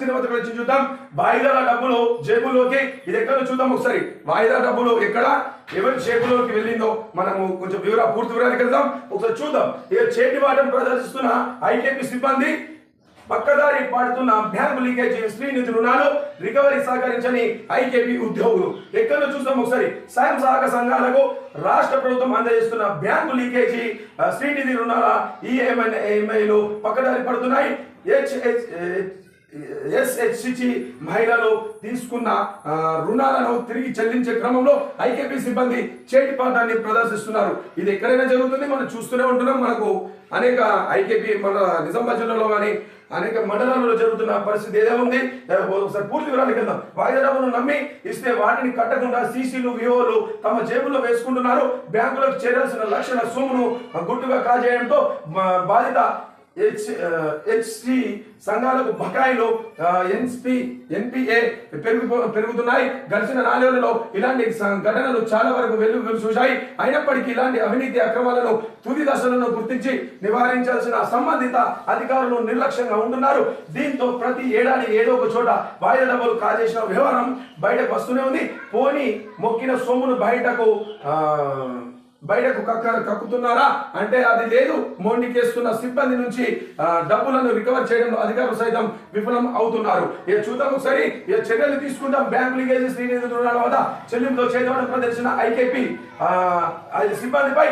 Screen వద్ద చూద్దాం. వాయిదాల డబ్బులు జేబులోకి ఇది ఎక్కడ చూద్దాం ఒకసారి. వాయిదా డబ్బులు ఎక్కడ ఎవరి చేతిలోకి వెళ్ళిందో మనము కొంచెం వివర పూర్తి వివరానికి వెళ్దాం. ఒకసారి చూద్దాం. ఇక చేతి వాటం ప్రదర్శిస్తున్న ఐకేపీ సిబ్బంది పక్కదారి పాడుతున్న బ్యాంకు లీకేజ్ శ్రీనిధి రుణాలు రికవరీ సహకరించని ఐకేపీ ఉద్యోగులు. ఎక్కడ చూస్తాం ఒకసారి. స్వయం సహాయక సంఘాలకు రాష్ట్ర ప్రభుత్వం అందజేస్తున్న బ్యాంకు లీకేజీ శ్రీనిధి రుణాల ఈఎంఐలు పక్కదారి పడుతున్నాయి. హెచ్హెచ్ ఎస్హెచ్సి మహిళలు తీసుకున్న రుణాలను తిరిగి చెల్లించే క్రమంలో ఐకేపీ సిబ్బంది చేతి పాఠాన్ని ప్రదర్శిస్తున్నారు. ఇది ఎక్కడైనా జరుగుతుంది? మనం చూస్తూనే ఉంటున్నాం. మనకు అనేక ఐకేపీ మన నిజామాబాద్ జిల్లాలో కానీ అనేక మండలాలలో జరుగుతున్న పరిస్థితి ఏదో ఉంది. ఒకసారి పూర్తి వివరాలకు వెళ్దాం. వాయిదా నమ్మి ఇస్తే వాటిని కట్టకుండా సీసీలు వివోలు తమ జేబుల్లో వేసుకుంటున్నారు. బ్యాంకులకు చేరాల్సిన లక్షల సొమ్మును గుట్టుగా కాజేయడంతో బాధిత హెచ్ హెచ్సి uh, సంఘాలకు బకాయిలు uh, ఎన్పి ఎన్పిఏ పెరుగు పెరుగుతున్నాయి. గడిచిన నాలుగేళ్ళలో ఇలాంటి ఘటనలు చాలా వరకు వెలుగు చూశాయి. అయినప్పటికీ ఇలాంటి అవినీతి అక్రమాలను తుది దశలను గుర్తించి నివారించాల్సిన సంబంధిత అధికారులు నిర్లక్ష్యంగా ఉంటున్నారు. దీంతో ప్రతి ఏడాది ఏదో ఒక చోట వాయిదా డబ్బులు కాజేసిన వ్యవహారం బయటకు వస్తూనే ఉంది. పోని మొక్కిన సొమ్మును బయటకు బయటకు కక్క కక్కుతున్నారా? అంటే అది లేదు. మోండికేస్తున్న సిబ్బంది నుంచి డబ్బులను రికవర్ చేయడంలో అధికారులు సైతం విఫలం అవుతున్నారు. ఇక చూద్దాం ఒకసారి. ఏ చర్యలు తీసుకుంటాం? బ్యాంకు లీకేజీ శ్రీనిధి రుణాల వద్ద చెల్లింపులు చేతవాడ ప్రదర్శన ఐకేపీ సిబ్బందిపై